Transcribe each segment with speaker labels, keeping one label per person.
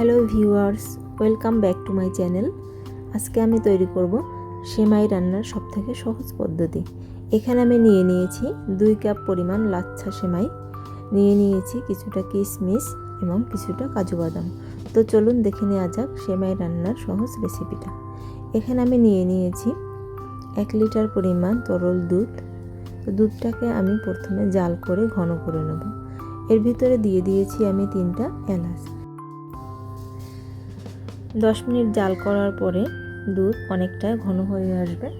Speaker 1: Hello viewers, welcome back to my channel. আজকে আমি তৈরি করব সেমাই রান্নার সবথেকে সহজ পদ্ধতি। এখানে আমি নিয়ে নিয়েছি দুই কাপ পরিমাণ লাচ্ছা সেমাই, নিয়ে নিয়েছি কিছুটা কিশমিশ এবং কিছুটা কাজু বাদাম। তো চলুন দেখে নেওয়া যাক সেমাই রান্নার সহজ রেসিপিটা। এখানে আমি নিয়ে নিয়েছি এক লিটার পরিমাণ তরল দুধ। তো দুধটাকে আমি প্রথমে জাল করে ঘন করে নেব। এর ভিতরে দিয়ে দিয়েছি আমি তিনটা এলাচ। দশ মিনিট জাল করার পরে দুধ অনেকটা ঘন হয়ে আসবে।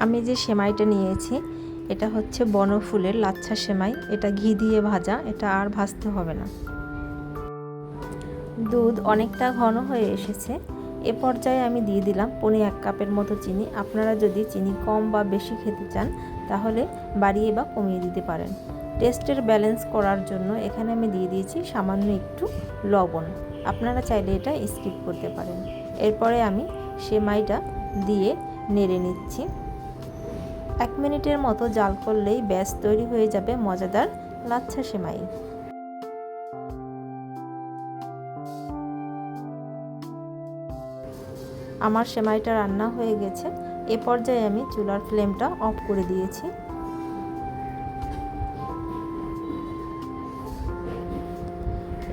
Speaker 1: আমি যে সেমাইটা নিয়েছি, এটা হচ্ছে বনফুলের লাচ্ছা সেমাই। এটা ঘি দিয়ে ভাজা, এটা আর ভাজতে হবে না। দুধ অনেকটা ঘন হয়ে এসেছে। এ পর্যায়ে আমি দিয়ে দিলাম পনে এক কাপের মতো চিনি। আপনারা যদি চিনি কম বা বেশি খেতে চান, তাহলে বাড়িয়ে বা কমিয়ে দিতে পারেন। টেস্টের ব্যালেন্স করার জন্য এখানে আমি দিয়ে দিয়েছি সামান্য একটু লবণ। আপনারা চাইলে এটা স্কিপ করতে পারেন। এরপরে আমি সেমাইটা দিয়ে নেড়ে নিচ্ছি। এক মিনিটের মতো জাল করলেই ব্যাস, তৈরি হয়ে যাবে মজাদার লাচ্ছা সেমাই। আমার সেমাইটা রান্না হয়ে গেছে। এ পর্যায়ে আমি চুলার ফ্লেমটা অফ করে দিয়েছি।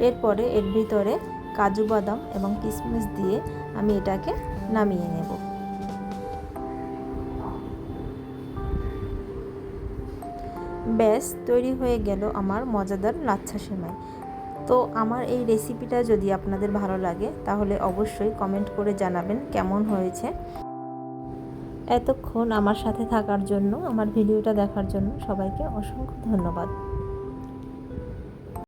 Speaker 1: এরপরে এর ভিতরে কাজু বাদাম এবং কিশমিশ দিয়ে আমি এটাকে নামিয়ে নেব। ব্যাস, তৈরি হয়ে গেল আমার মজাদার লাচ্ছা সেমাই। তো আমার এই রেসিপিটা যদি আপনাদের ভালো লাগে, তাহলে অবশ্যই কমেন্ট করে জানাবেন কেমন হয়েছে। এতক্ষণ আমার সাথে থাকার জন্য, আমার ভিডিওটা দেখার জন্য সবাইকে অসংখ্য ধন্যবাদ।